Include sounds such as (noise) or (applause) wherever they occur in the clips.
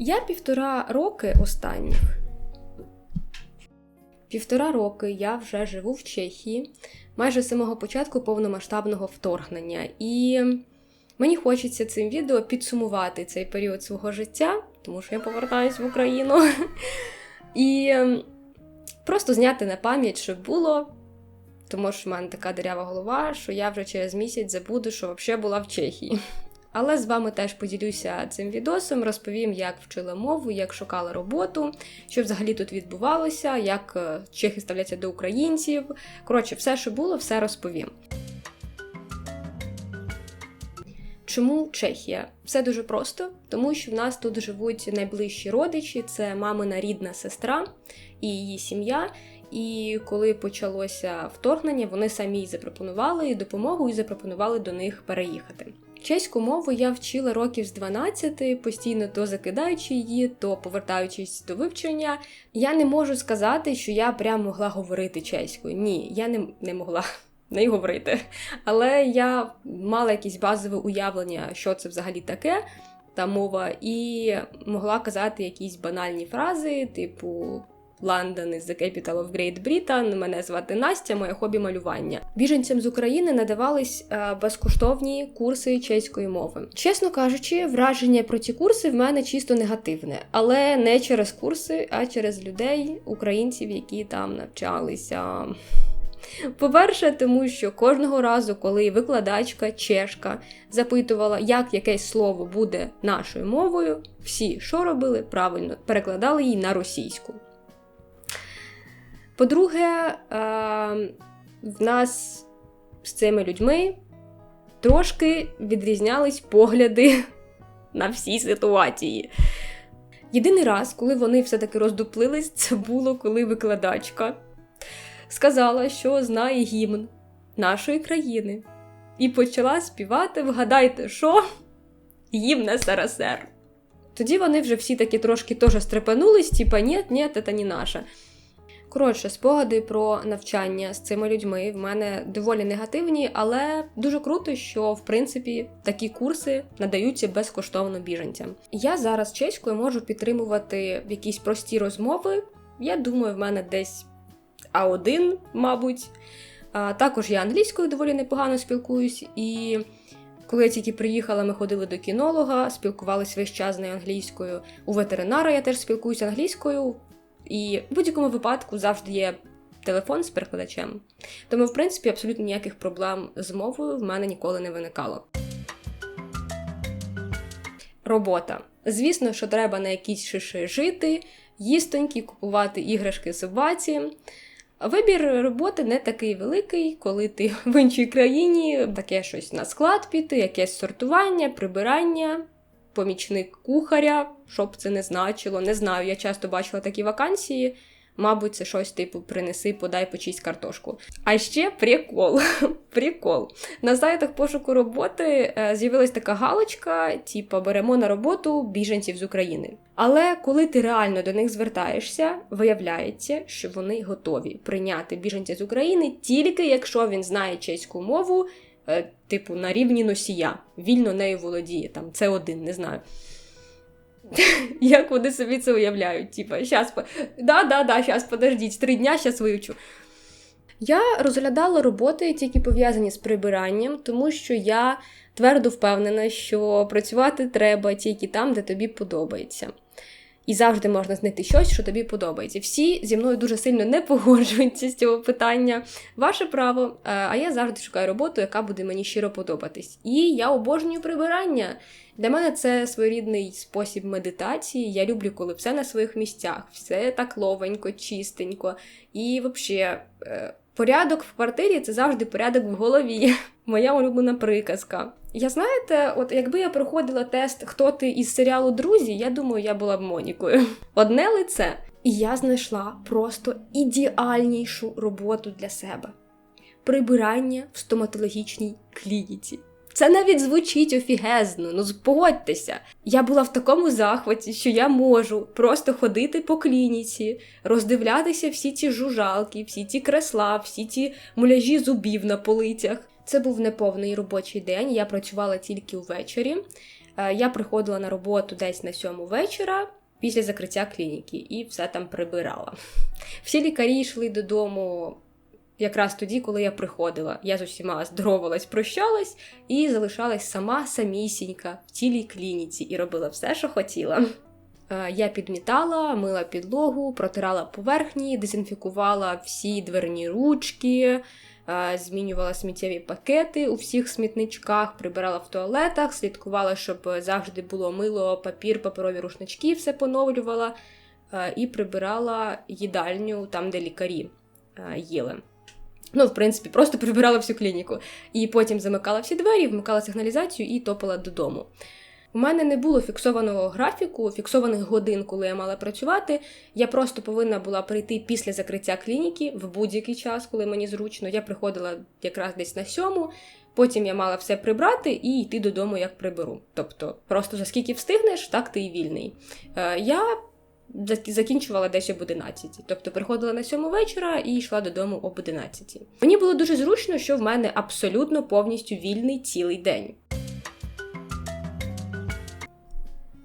Я півтора роки останніх. Півтора роки я вже живу в Чехії майже з самого початку повномасштабного вторгнення. І мені хочеться цим відео підсумувати цей період свого життя, тому що я повертаюсь в Україну. І ем, просто зняти на пам'ять, що було. Тому що в мене така дирява голова, що я вже через місяць забуду, що взагалі була в Чехії. Але з вами теж поділюся цим відосом, розповім, як вчила мову, як шукала роботу, що взагалі тут відбувалося, як е, чехи ставляться до українців. Коротше, все, що було, все розповім. Чому Чехія? Все дуже просто, тому що в нас тут живуть найближчі родичі, це мамина рідна сестра і її сім'я. І коли почалося вторгнення, вони самі запропонували допомогу і запропонували до них переїхати. Чеську мову я вчила років з 12, постійно то закидаючи її, то повертаючись до вивчення. Я не можу сказати, що я прям могла говорити чеською. Ні, я не, не могла (laughs) не говорити. Але я мала якесь базове уявлення, що це взагалі таке. Та мова, і могла казати якісь банальні фрази, типу London is the capital of Great Britain, Мене звати Настя, моє хобі малювання. Біженцям з України надавались е, безкоштовні курси чеської мови. Чесно кажучи, враження про ці курси в мене чисто негативне, але не через курси, а через людей, українців, які там навчалися. По-перше, тому що кожного разу, коли викладачка чешка запитувала, як якесь слово буде нашою мовою, всі що робили правильно, перекладали її на російську. По-друге, е, в нас з цими людьми трошки відрізнялись погляди на всі ситуації. Єдиний раз, коли вони все-таки роздуплились, це було коли викладачка сказала, що знає гімн нашої країни, і почала співати, вгадайте, що гімн СРСР. Тоді вони вже всі таки трошки теж стрепенулись, типа ні, ні, це не наша. Коротше, спогади про навчання з цими людьми в мене доволі негативні, але дуже круто, що в принципі такі курси надаються безкоштовно біженцям. Я зараз чеською можу підтримувати якісь прості розмови. Я думаю, в мене десь А1, мабуть. А, Також я англійською доволі непогано спілкуюсь, і коли я тільки приїхала, ми ходили до кінолога, спілкувалися весь час з нею англійською. У ветеринара я теж спілкуюся англійською. І в будь-якому випадку завжди є телефон з перекладачем. Тому, в принципі, абсолютно ніяких проблем з мовою в мене ніколи не виникало. Робота. Звісно, що треба на якісь шиши жити, їстонькі, купувати іграшки собаці. Вибір роботи не такий великий, коли ти (laughs) в іншій країні, таке щось на склад піти, якесь сортування, прибирання помічник кухаря, що б це не значило. Не знаю, я часто бачила такі вакансії. Мабуть, це щось типу принеси, подай почисть картошку. А ще прикол. (laughs) прикол. На сайтах пошуку роботи е, з'явилась така галочка, типу беремо на роботу біженців з України. Але коли ти реально до них звертаєшся, виявляється, що вони готові прийняти біженця з України тільки якщо він знає чеську мову типу, на рівні носія, вільно нею володіє, там, це один, не знаю. (laughs) Як вони собі це уявляють? Типа, щас, да, да, да, щас, подождіть, три дня щас вивчу. Я розглядала роботи, які пов'язані з прибиранням, тому що я твердо впевнена, що працювати треба тільки там, де тобі подобається і завжди можна знайти щось, що тобі подобається. Всі зі мною дуже сильно не погоджуються з цього питання. Ваше право, е, а я завжди шукаю роботу, яка буде мені щиро подобатись. І я обожнюю прибирання. Для мене це своєрідний спосіб медитації. Я люблю, коли все на своїх місцях, все так ловенько, чистенько. І взагалі, порядок в квартирі це завжди порядок в голові. (laughs) Моя улюблена приказка. Я знаєте, от якби я проходила тест, хто ти із серіалу Друзі, я думаю, я була б Монікою. (laughs) Одне лице. І я знайшла просто ідеальнішу роботу для себе: прибирання в стоматологічній клініці. Це навіть звучить офігезно, ну погодьтеся. Я була в такому захваті, що я можу просто ходити по клініці, роздивлятися всі ці жужалки, всі ці кресла, всі ці муляжі зубів на полицях. Це був неповний робочий день, я працювала тільки ввечері. Е, Я приходила на роботу десь на сьому вечора після закриття клініки і все там прибирала. Всі лікарі йшли додому якраз тоді, коли я приходила. Я з усіма здоровалась, прощалась і залишалась сама самісінька в цілій клініці і робила все, що хотіла. Е, Я підмітала, мила підлогу, протирала поверхні, дезінфікувала всі дверні ручки, е, змінювала сміттєві пакети у всіх смітничках, прибирала в туалетах, слідкувала, щоб завжди було мило, папір, паперові рушнички, все поновлювала е, і прибирала їдальню там, де лікарі їли. Ну, в принципі, просто прибирала всю клініку. І потім замикала всі двері, вмикала сигналізацію і топала додому. У мене не було фіксованого графіку, фіксованих годин, коли я мала працювати. Я просто повинна була прийти після закриття клініки в будь-який час, коли мені зручно. Я приходила якраз десь на сьому. Потім я мала все прибрати і йти додому, як приберу. Тобто, просто за скільки встигнеш, так ти і вільний. Е, я закінчувала десь об 11. Тобто приходила на сьому вечора і йшла додому об 11. Мені було дуже зручно, що в мене абсолютно повністю вільний цілий день.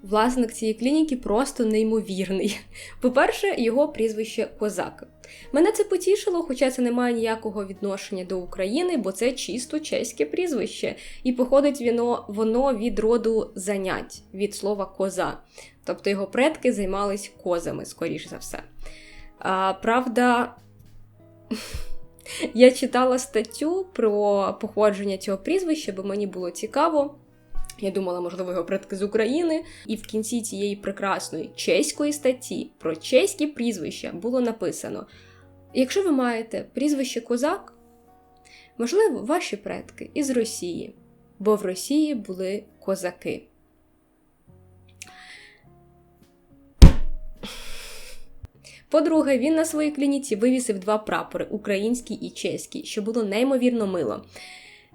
Власник цієї клініки просто неймовірний. (laughs) По-перше, його прізвище Козак. Мене це потішило, хоча це не має ніякого відношення до України, бо це чисто чеське прізвище, і походить воно, воно від роду занять, від слова коза. Тобто його предки займались козами, скоріш за все. А, правда, (laughs) я читала статтю про походження цього прізвища, бо мені було цікаво. Я думала, можливо, його предки з України. І в кінці цієї прекрасної чеської статті про чеські прізвища було написано: якщо ви маєте прізвище козак, можливо, ваші предки із Росії, бо в Росії були козаки. По-друге, він на своїй клініці вивісив два прапори український і чеський, що було неймовірно мило.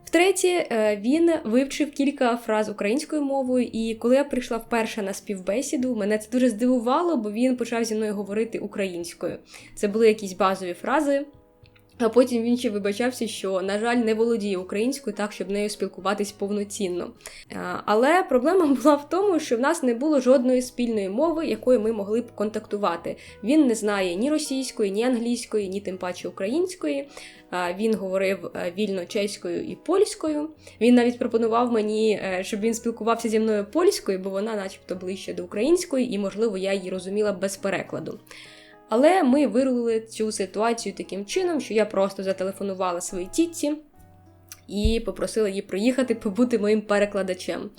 Втретє, е, він вивчив кілька фраз українською мовою, і коли я прийшла вперше на співбесіду, мене це дуже здивувало, бо він почав зі мною говорити українською. Це були якісь базові фрази. А потім він ще вибачався, що, на жаль, не володіє українською так, щоб нею спілкуватись повноцінно. Але проблема (laughs) була в тому, що в нас не було жодної спільної мови, якою ми могли б контактувати. Він не знає ні російської, ні англійської, ні тим паче української. Він говорив е, вільно чеською і польською. Він навіть пропонував мені, е, щоб він спілкувався зі мною польською, бо вона, начебто, ближче до української, і, можливо, я її розуміла без перекладу. Але ми вирулили цю ситуацію таким чином, що я просто зателефонувала своїй тітці і попросила її приїхати побути моїм перекладачем.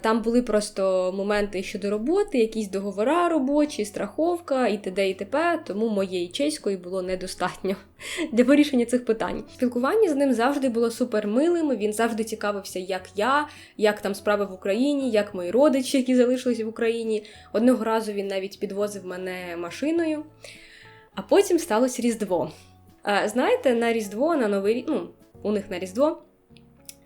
Там були просто моменти щодо роботи, якісь договора робочі, страховка і т.д. і т.п., тому моєї чеської було недостатньо (laughs) для вирішення цих питань. Спілкування з ним завжди було супермилим. Він завжди цікавився, як я, як там справи в Україні, як мої родичі, які залишились в Україні. Одного разу він навіть підвозив мене машиною. А потім сталося Різдво. Знаєте, на Різдво, на Новий рік, ну, у них на Різдво.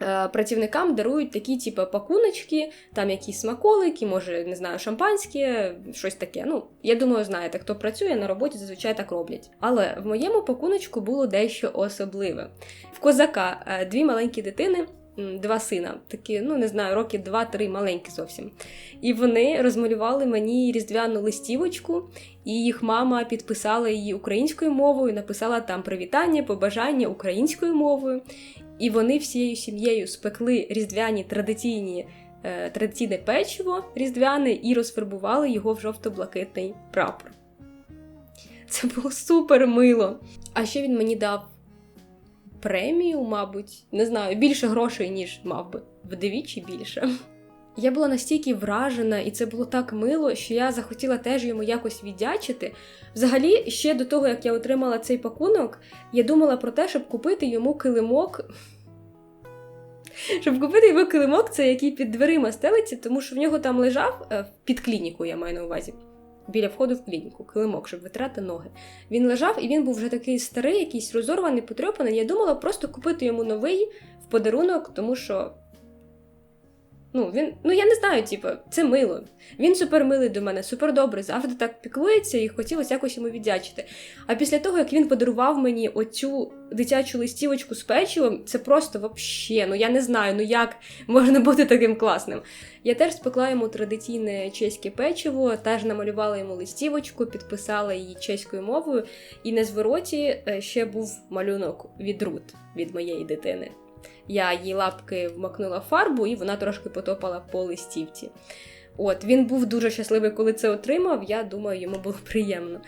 Е, Працівникам дарують такі, типу, пакуночки, там якісь смаколики, може, не знаю, шампанське, щось таке. Ну, я думаю, знаєте, хто працює на роботі, зазвичай так роблять. Але в моєму пакуночку було дещо особливе. В козака е, дві маленькі дитини, два сина, такі, ну не знаю, роки два-три маленькі зовсім. І вони розмалювали мені різдвяну листівочку, і їх мама підписала її українською мовою, написала там привітання, побажання українською мовою. І вони всією сім'єю спекли різдвяні традиційні. е, Традиційне печиво різдвяне і розфарбували його в жовто-блакитний прапор. Це було супер мило. А ще він мені дав премію, мабуть, не знаю, більше грошей, ніж мав би, вдвічі більше. Я була настільки вражена, і це було так мило, що я захотіла теж йому якось віддячити. Взагалі, ще до того, як я отримала цей пакунок, я думала про те, щоб купити йому килимок. Щоб купити йому килимок, це який під дверима стелиться, тому що в нього там лежав е, під клініку, я маю на увазі. Біля входу в клініку, килимок, щоб витрати ноги. Він лежав і він був вже такий старий, якийсь розорваний, потрьопаний. Я думала просто купити йому новий в подарунок, тому що Ну, він, ну я не знаю, типу, це мило. Він супер милий до мене, супер добрий, завжди так піклується і хотілося якось йому віддячити. А після того, як він подарував мені оцю дитячу листівочку з печивом, це просто вообще, ну я не знаю, ну як можна бути таким класним. Я теж спекла йому традиційне чеське печиво, теж намалювала йому листівочку, підписала її чеською мовою, і на звороті е, ще був малюнок від Рут від моєї дитини. Я її лапки вмакнула фарбу, і вона трошки потопала по листівці. От, він був дуже щасливий, коли це отримав. Я думаю, йому було приємно.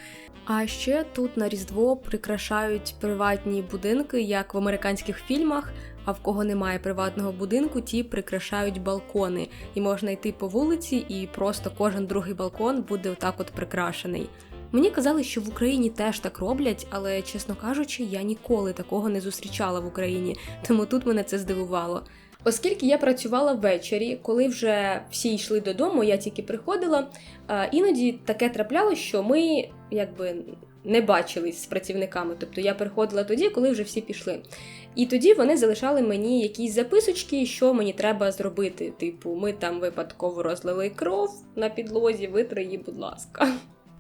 А ще тут на Різдво прикрашають приватні будинки, як в американських фільмах. А в кого немає приватного будинку, ті прикрашають балкони, і можна йти по вулиці, і просто кожен другий балкон буде отак от прикрашений. Мені казали, що в Україні теж так роблять, але чесно кажучи, я ніколи такого не зустрічала в Україні, тому тут мене це здивувало. Оскільки я працювала ввечері, коли вже всі йшли додому, я тільки приходила. Іноді таке трапляло, що ми якби не бачились з працівниками. Тобто я приходила тоді, коли вже всі пішли. І тоді вони залишали мені якісь записочки, що мені треба зробити. Типу, ми там випадково розлили кров на підлозі, витри її, будь ласка.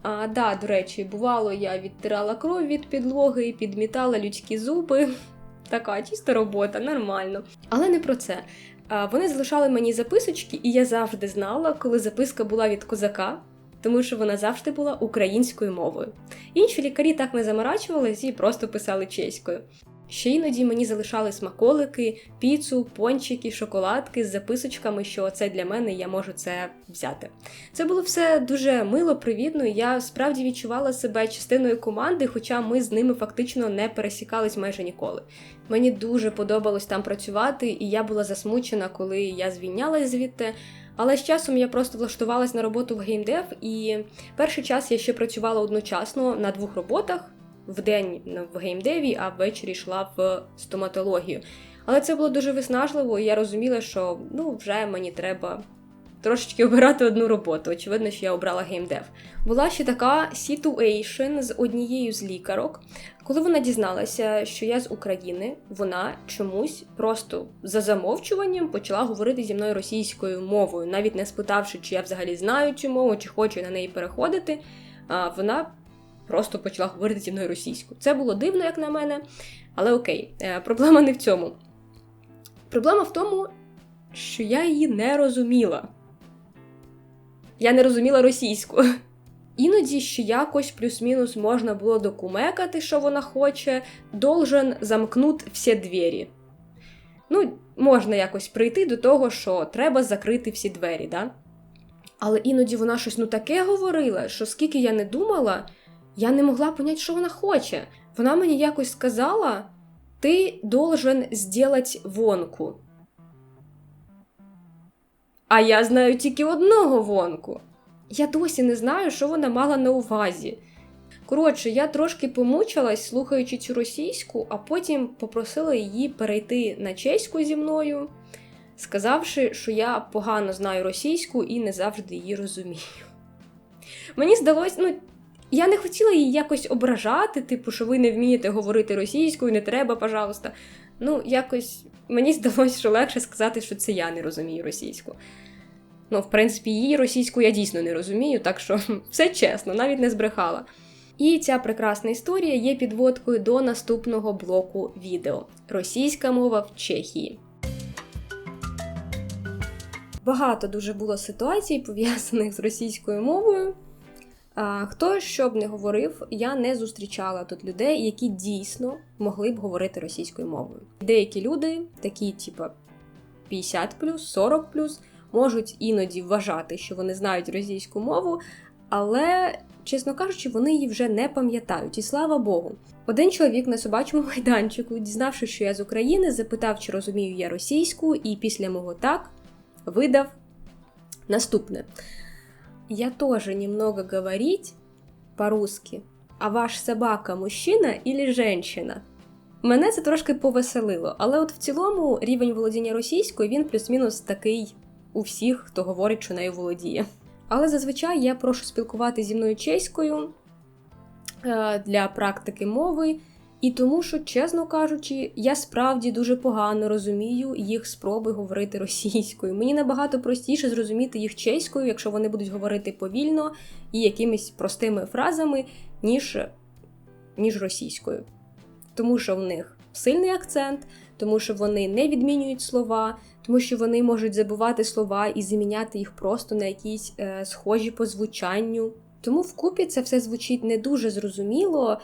А да, до речі, бувало, я відтирала кров від підлоги, підмітала людські зуби. (laughs) Така чиста робота, нормально. Але не про це. Вони залишали мені записочки, і я завжди знала, коли записка була від козака, тому що вона завжди була українською мовою. Інші лікарі так не заморачувалися і просто писали чеською. Ще іноді мені залишали смаколики, піцу, пончики, шоколадки з записочками, що це для мене, я можу це взяти. Це було все дуже мило, привітно. Я справді відчувала себе частиною команди, хоча ми з ними фактично не пересікались майже ніколи. Мені дуже подобалось там працювати, і я була засмучена, коли я звільнялась звідти. Але з часом я просто влаштувалась на роботу в геймдев, і перший час я ще працювала одночасно на двох роботах в день в геймдеві, а ввечері йшла в стоматологію. Але це було дуже виснажливо, і я розуміла, що ну вже мені треба трошечки обирати одну роботу. Очевидно, що я обрала геймдев. Була ще така ситуейшн з однією з лікарок. Коли вона дізналася, що я з України, вона чомусь просто за замовчуванням почала говорити зі мною російською мовою, навіть не спитавши, чи я взагалі знаю цю мову, чи хочу на неї переходити. Вона просто почала говорити зі мною російською. Це було дивно, як на мене, але окей, е, проблема не в цьому. Проблема в тому, що я її не розуміла. Я не розуміла російську. (laughs) Іноді ще якось плюс-мінус можна було докумекати, що вона хоче, должен замкнути всі двері. Ну, можна якось прийти до того, що треба закрити всі двері, да? Але іноді вона щось ну таке говорила, що скільки я не думала, я не могла поняти, що вона хоче. Вона мені якось сказала: ти должен сделать вонку. А я знаю тільки одного вонку. Я досі не знаю, що вона мала на увазі. Коротше, я трошки помучилась, слухаючи цю російську, а потім попросила її перейти на чеську зі мною, сказавши, що я погано знаю російську і не завжди її розумію. Мені здалось, ну, я не хотіла її якось ображати, типу, що ви не вмієте говорити російською, не треба, пожалуйста. Ну, якось мені (laughs) здалося, що легше сказати, що це я не розумію російську. Ну, в принципі, її російську я дійсно не розумію, так що (laughs) все чесно, навіть не збрехала. І ця прекрасна історія є підводкою до наступного блоку відео: Російська мова в Чехії. Багато дуже було ситуацій, пов'язаних з російською мовою. Хто що б не говорив, я не зустрічала тут людей, які дійсно могли б говорити російською мовою. Деякі люди, такі, типу 50 40 можуть іноді вважати, що вони знають російську мову, але, чесно кажучи, вони її вже не пам'ятають. І слава Богу. Один чоловік на собачому (laughs) майданчику, дізнавшись, що я з України, запитав, чи розумію я російську, і після мого так видав наступне. Я тоже немного говорить по-русски, а ваш собака мужчина или женщина? Мене це трошки повеселило, але от в цілому рівень володіння російською він плюс-мінус такий у всіх, хто говорить, що нею володіє. Але зазвичай я прошу спілкувати зі мною чеською е, для практики мови. І тому, що, чесно кажучи, я справді дуже погано розумію їх спроби говорити російською. Мені набагато простіше зрозуміти їх чеською, якщо вони будуть говорити повільно і якимись простими фразами, ніж, ніж російською. Тому що в них сильний акцент, тому що вони не відмінюють слова, тому що вони можуть забувати слова і заміняти їх просто на якісь е, схожі по звучанню. Тому вкупі це все звучить не дуже зрозуміло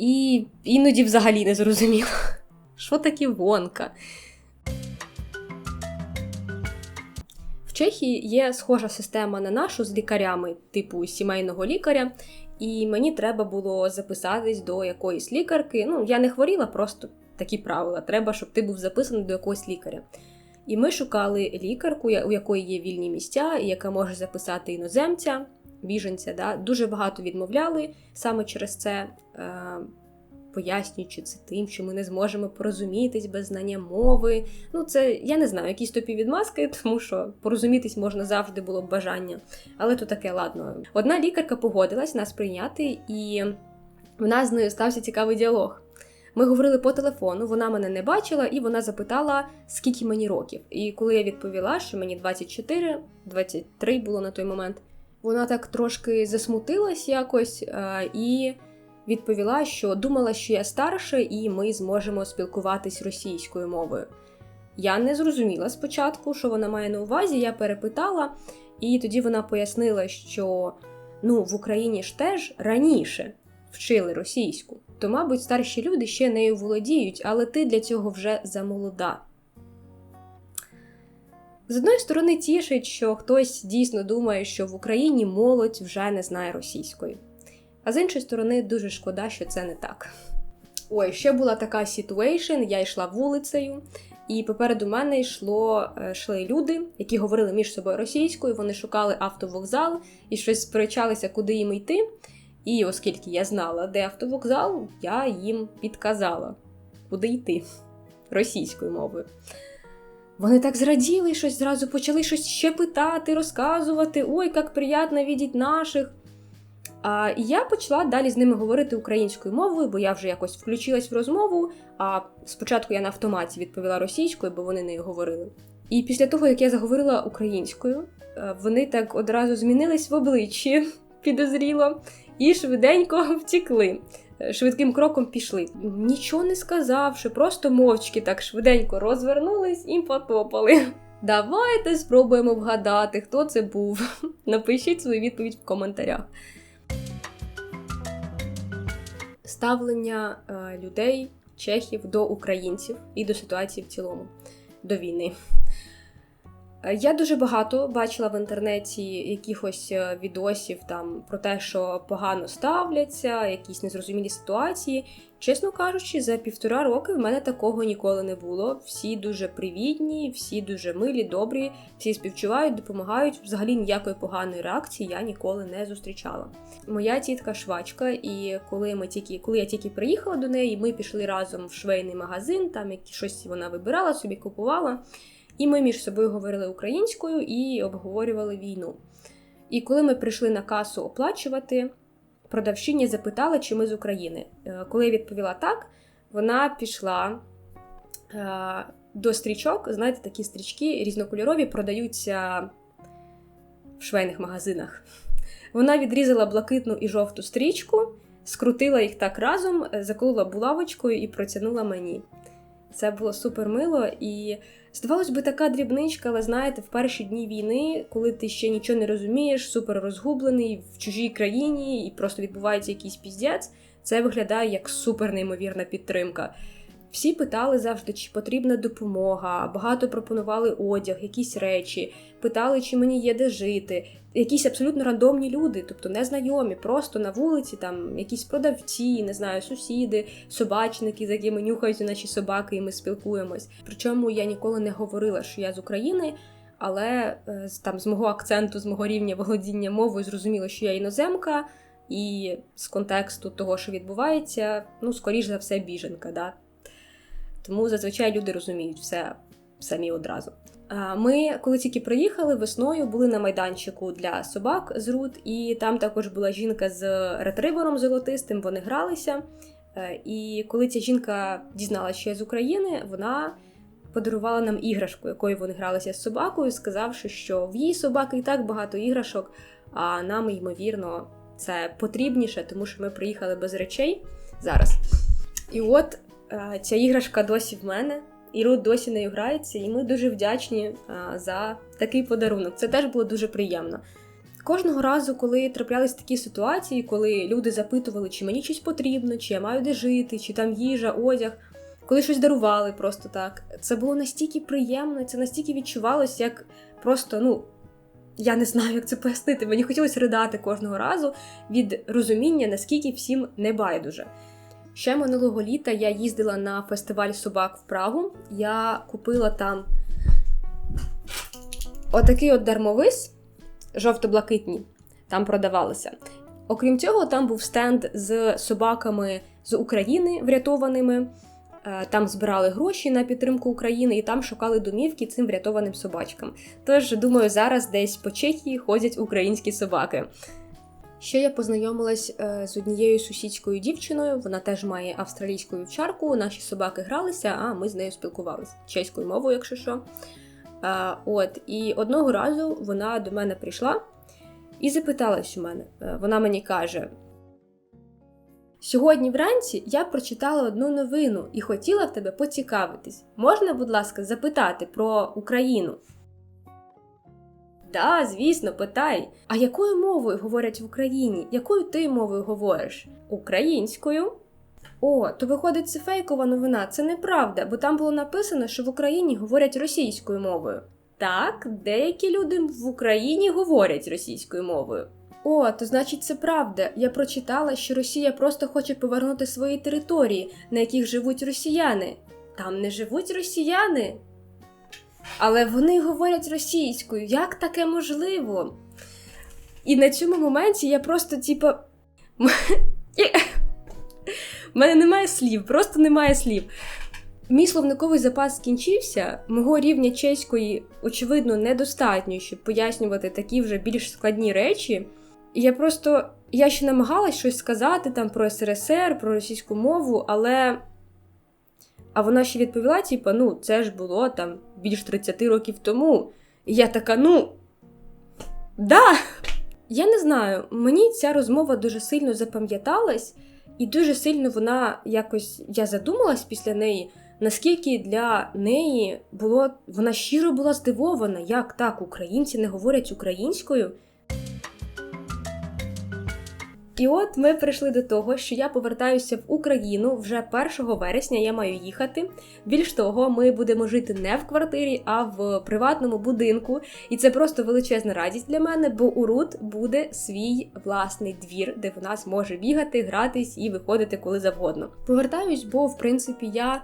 і іноді взагалі не зрозуміло. (laughs) Що таке вонка? В Чехії є схожа система на нашу з лікарями, типу сімейного лікаря, і мені треба було записатись до якоїсь лікарки. Ну, я не хворіла, просто такі правила. Треба, щоб ти був записаний до якогось лікаря. І ми шукали лікарку, у якої є вільні місця, яка може записати іноземця, біженця. Да? Дуже багато відмовляли саме через це, е, пояснюючи це тим, що ми не зможемо порозумітись без знання мови. Ну, це я не знаю, якісь топі відмазки, (laughs) тому що порозумітись можна завжди було б бажання. Але то таке ладно. Одна лікарка погодилась нас прийняти, і в нас з нею стався цікавий діалог. Ми говорили по телефону, вона мене не бачила, і вона запитала, скільки мені років. І коли я відповіла, що мені 24, 23 було на той момент, вона так трошки засмутилась якось е, і відповіла, що думала, що я старша, і ми зможемо спілкуватись російською мовою. Я не зрозуміла спочатку, що вона має на увазі, я перепитала, і тоді вона пояснила, що ну, в Україні ж теж раніше вчили російську то, мабуть, старші люди ще нею володіють, але ти для цього вже замолода. З одної сторони, тішить, що хтось дійсно думає, що в Україні молодь вже не знає російської. А з іншої сторони, дуже шкода, що це не так. Ой, ще була така ситуейшн, я йшла вулицею, і попереду мене йшло, е, йшли люди, які говорили між собою російською, вони шукали автовокзал і щось сперечалися, куди їм йти. І оскільки я знала, де автовокзал, я їм підказала, куди йти російською мовою. Вони так зраділи щось, зразу почали щось ще питати, розказувати. Ой, як приємно бачити наших. А, я почала далі з ними говорити українською мовою, бо я вже якось включилась в розмову. А спочатку я на автоматі відповіла російською, бо вони нею говорили. І після того, як я заговорила українською, е, вони так одразу змінились в обличчі (laughs) підозріло і швиденько (laughs) втікли. Швидким кроком пішли. Нічого не сказавши, просто мовчки так швиденько розвернулись і потопали. (laughs) Давайте спробуємо вгадати, хто це був. (laughs) Напишіть свою відповідь в коментарях. Ставлення е, людей, чехів до українців і до ситуації в цілому, до війни. Е, я дуже багато бачила в інтернеті якихось е, відосів там про те, що погано ставляться, якісь незрозумілі ситуації. Чесно кажучи, за півтора роки в мене такого ніколи не було. Всі дуже привітні, всі дуже милі, добрі, всі співчувають, допомагають. Взагалі ніякої поганої реакції я ніколи не зустрічала. Моя тітка швачка, і коли ми тільки, коли я тільки приїхала до неї, ми пішли разом в швейний магазин, там щось вона вибирала собі, купувала. І ми між собою говорили українською і обговорювали війну. І коли ми прийшли на касу оплачувати, продавщиня запитала, чи ми з України. Е, коли я відповіла так, вона пішла е, до стрічок. Знаєте, такі стрічки різнокольорові продаються в швейних магазинах. Вона відрізала блакитну і жовту стрічку, скрутила їх так разом, заколола булавочкою і протягнула мені. Це було супер мило і здавалось би, така дрібничка, але знаєте, в перші дні війни, коли ти ще нічого не розумієш, супер розгублений в чужій країні і просто відбувається якийсь піздець, це виглядає як супер неймовірна підтримка. Всі питали завжди, чи потрібна допомога, багато пропонували одяг, якісь речі, питали, чи мені є де жити. Якісь абсолютно рандомні люди, тобто незнайомі, просто на вулиці, там якісь продавці, не знаю, сусіди, собачники, з якими нюхаються наші собаки, і ми спілкуємось. Причому я ніколи не говорила, що я з України. Але е, там з мого акценту, з мого рівня володіння мовою, зрозуміло, що я іноземка, і з контексту того, що відбувається, ну, скоріш за все, біженка. Да? Тому зазвичай люди розуміють все самі одразу. Ми, коли тільки приїхали весною, були на майданчику для собак з Рут, і там також була жінка з ретривером золотистим. Вони гралися. Е, І коли ця жінка дізналася, що я з України, вона подарувала нам іграшку, якою вони гралися з собакою, сказавши, що в її собаки і так багато іграшок, а нам, ймовірно, це потрібніше, тому що ми приїхали без речей зараз. І от ця іграшка досі в мене, і Рут досі нею грається, і ми дуже вдячні за такий подарунок. Це теж було дуже приємно. Кожного разу, коли траплялись такі ситуації, коли люди запитували, чи мені щось потрібно, чи я маю де жити, чи там їжа, одяг, коли щось дарували просто так, це було настільки приємно, це настільки відчувалось, як просто, ну, я не знаю, як це пояснити. Мені хотілося ридати кожного разу від розуміння, наскільки всім не байдуже. Ще минулого літа я їздила на фестиваль собак в Прагу. Я купила там отакий от дармовис жовто-блакитні, там продавалися. Окрім цього, там був стенд з собаками з України врятованими. Е, Там збирали гроші на підтримку України і там шукали домівки цим врятованим собачкам. Тож, думаю, зараз десь по Чехії ходять українські собаки. Ще я познайомилась е, з однією сусідською дівчиною. Вона теж має австралійську вівчарку. Наші собаки гралися, а ми з нею спілкувалися чеською мовою, якщо що. Е, От, і одного разу вона до мене прийшла і запиталась у мене. Е, Вона мені каже: Сьогодні вранці я прочитала одну новину і хотіла в тебе поцікавитись. Можна, будь ласка, запитати про Україну? Да, звісно, питай. А якою мовою говорять в Україні? Якою ти мовою говориш? Українською. О, то виходить, це фейкова новина. Це неправда, бо там було написано, що в Україні говорять російською мовою. Так, деякі люди в Україні говорять російською мовою. О, то значить це правда. Я прочитала, що Росія просто хоче повернути свої території, на яких живуть росіяни. Там не живуть росіяни. Але вони говорять російською. Як таке можливо? І на цьому моменті я просто, (laughs) типа. У мене немає слів, просто немає слів. Мій словниковий запас скінчився, мого рівня чеської, очевидно, недостатньо, щоб пояснювати такі вже більш складні речі. І я просто. Я ще намагалась щось сказати там про СРСР, про російську мову, але. А вона ще відповіла: типу, ну, це ж було там більш 30 років тому. І я така, ну. Да! Я не знаю, мені ця розмова дуже сильно запам'яталась, і дуже сильно вона якось я задумалась після неї, наскільки для неї було вона щиро була здивована, як так українці не говорять українською. І от ми прийшли до того, що я повертаюся в Україну вже 1 вересня. Я маю їхати. Більш того, ми будемо жити не в квартирі, а в приватному будинку. І це просто величезна радість для мене, бо у Рут буде свій власний двір, де вона зможе бігати, гратись і виходити коли завгодно. Повертаюсь, бо в принципі я.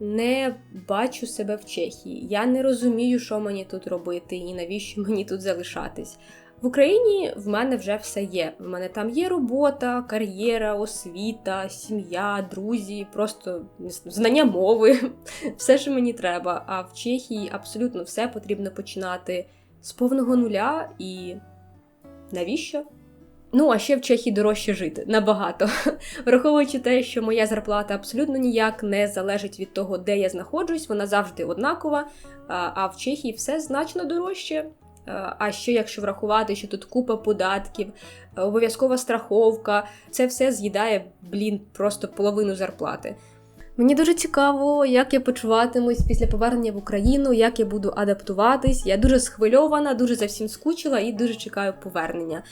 Не бачу себе в Чехії. Я не розумію, що мені тут робити і навіщо мені тут залишатись. В Україні в мене вже все є. В мене там є робота, кар'єра, освіта, сім'я, друзі, просто знання мови, (laughs) все, що мені треба. А в Чехії абсолютно все потрібно починати з повного нуля і навіщо? Ну, а ще в Чехії дорожче жити набагато. (laughs) Враховуючи те, що моя зарплата абсолютно ніяк не залежить від того, де я знаходжусь, вона завжди однакова. А в Чехії все значно дорожче. А ще якщо врахувати, що тут купа податків, обов'язкова страховка, це все з'їдає, блін, просто половину зарплати. Мені дуже цікаво, як я почуватимусь після повернення в Україну, як я буду адаптуватись. Я дуже схвильована, дуже за всім скучила і дуже чекаю повернення.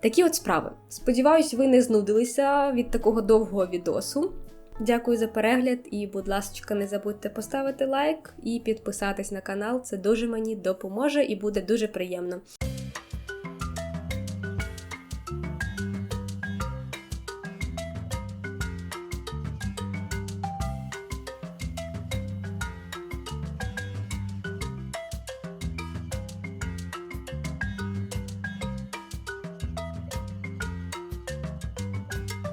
Такі от справи. Сподіваюсь, ви не знудилися від такого довгого відосу. Дякую за перегляд і, будь ласка, не забудьте поставити лайк і підписатись на канал. Це дуже мені допоможе і буде дуже приємно.